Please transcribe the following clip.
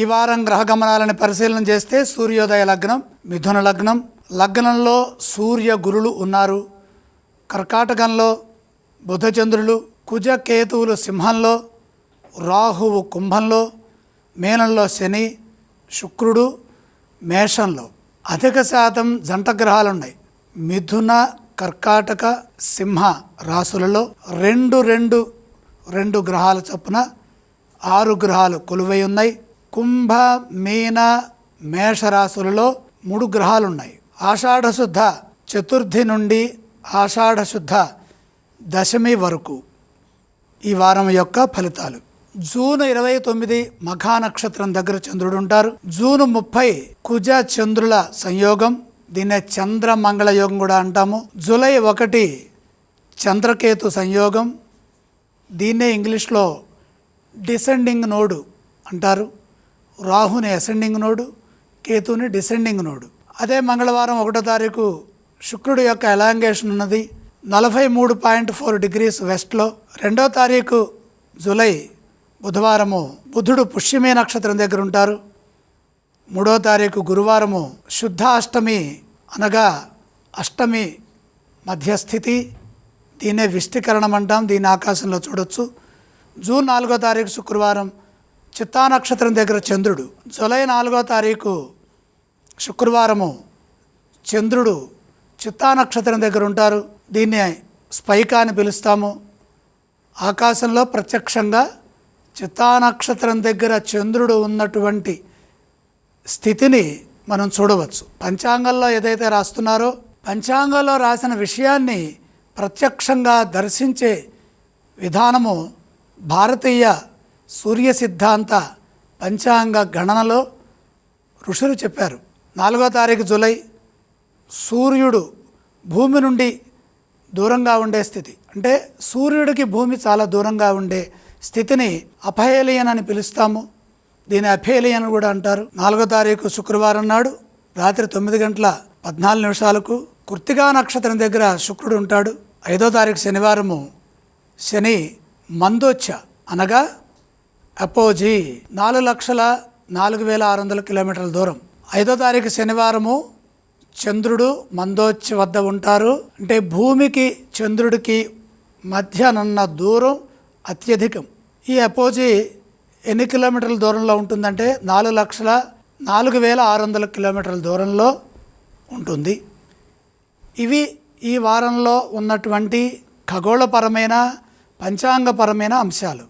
ఈ వారం గ్రహ గమనాలను పరిశీలన చేస్తే సూర్యోదయ లగ్నం మిథున లగ్నం లగ్నంలో సూర్య గురులు ఉన్నారు. కర్కాటకంలో బుధచంద్రులు కుజకేతువులు సింహంలో రాహువు కుంభంలో మీనంలో శని శుక్రుడు మేషంలో. అధిక శాతం జంట గ్రహాలు ఉన్నాయి మిథున కర్కాటక సింహ రాసులలో రెండు రెండు రెండు గ్రహాల చొప్పున ఆరు గ్రహాలు కొలువై ఉన్నాయి. కుంభ మీన మేషరాశులలో మూడు గ్రహాలు ఉన్నాయి చతుర్థి నుండి ఆషాఢశుద్ధ దశమి వరకు ఈ వారం యొక్క ఫలితాలు. జూన్ ఇరవై తొమ్మిది మఖా నక్షత్రం దగ్గర చంద్రుడు ఉంటారు. జూన్ ముప్పై కుజ చంద్రుల సంయోగం. దీన్నే చంద్ర మంగళ యోగం కూడా అంటాము. జూలై ఒకటి చంద్రకేతు సంయోగం. దీన్నే ఇంగ్లీష్లో డిసెండింగ్ నోడు అంటారు. రాహుని అసెండింగ్ నోడు కేతుని డిసెండింగ్ నోడు. అదే మంగళవారం ఒకటో తారీఖు శుక్రుడు యొక్క ఎలాంగేషన్ ఉన్నది. నలభై మూడు పాయింట్ ఫోర్ డిగ్రీస్ వెస్ట్లో రెండో తారీఖు జూలై బుధవారము బుధుడు పుష్యమే నక్షత్రం దగ్గర ఉంటారు. మూడో తారీఖు గురువారము శుద్ధ అష్టమి అనగా అష్టమి మధ్యస్థితి. దీన్నే విష్టికరణం అంటాం దీని ఆకాశంలో చూడొచ్చు. జూన్ నాలుగో తారీఖు శుక్రవారం చిత్తా నక్షత్రం దగ్గర చంద్రుడు. జూలై నాలుగో తారీఖు శుక్రవారము చంద్రుడు చిత్తా నక్షత్రం దగ్గర ఉంటారు. దీన్ని స్పైకా అని పిలుస్తాము. ఆకాశంలో ప్రత్యక్షంగా చిత్తా నక్షత్రం దగ్గర చంద్రుడు ఉన్నటువంటి స్థితిని మనం చూడవచ్చు. పంచాంగంలో ఏదైతే రాస్తున్నారో పంచాంగంలో రాసిన విషయాన్ని ప్రత్యక్షంగా దర్శించే విధానము భారతీయ సూర్య సిద్ధాంత పంచాంగ గణనలో ఋషులు చెప్పారు. నాలుగో తారీఖు జూలై సూర్యుడు భూమి నుండి దూరంగా ఉండే స్థితి. అంటే సూర్యుడికి భూమి చాలా దూరంగా ఉండే స్థితిని అపహేలియన్ అని పిలుస్తాము. దీని అఫేలియన్ కూడా అంటారు. నాలుగో తారీఖు శుక్రవారం నాడు రాత్రి తొమ్మిది గంటల పద్నాలుగు నిమిషాలకు కృత్తిగా నక్షత్రం దగ్గర శుక్రుడు ఉంటాడు. ఐదో తారీఖు శనివారము శని మందోచ్చ అనగా అపోజీ నాలుగు లక్షల నాలుగు వేల ఆరు వందల కిలోమీటర్ల దూరం. ఐదో తారీఖు శనివారము చంద్రుడు మందోచ్చి వద్ద ఉంటారు. అంటే భూమికి చంద్రుడికి మధ్యనున్న దూరం అత్యధికం. ఈ అపోజీ ఎన్ని కిలోమీటర్ల దూరంలో ఉంటుందంటే నాలుగు లక్షల నాలుగు వేల ఆరు వందల కిలోమీటర్ల దూరంలో ఉంటుంది. ఇవి ఈ వారంలో ఉన్నటువంటి ఖగోళపరమైన పంచాంగపరమైన అంశాలు.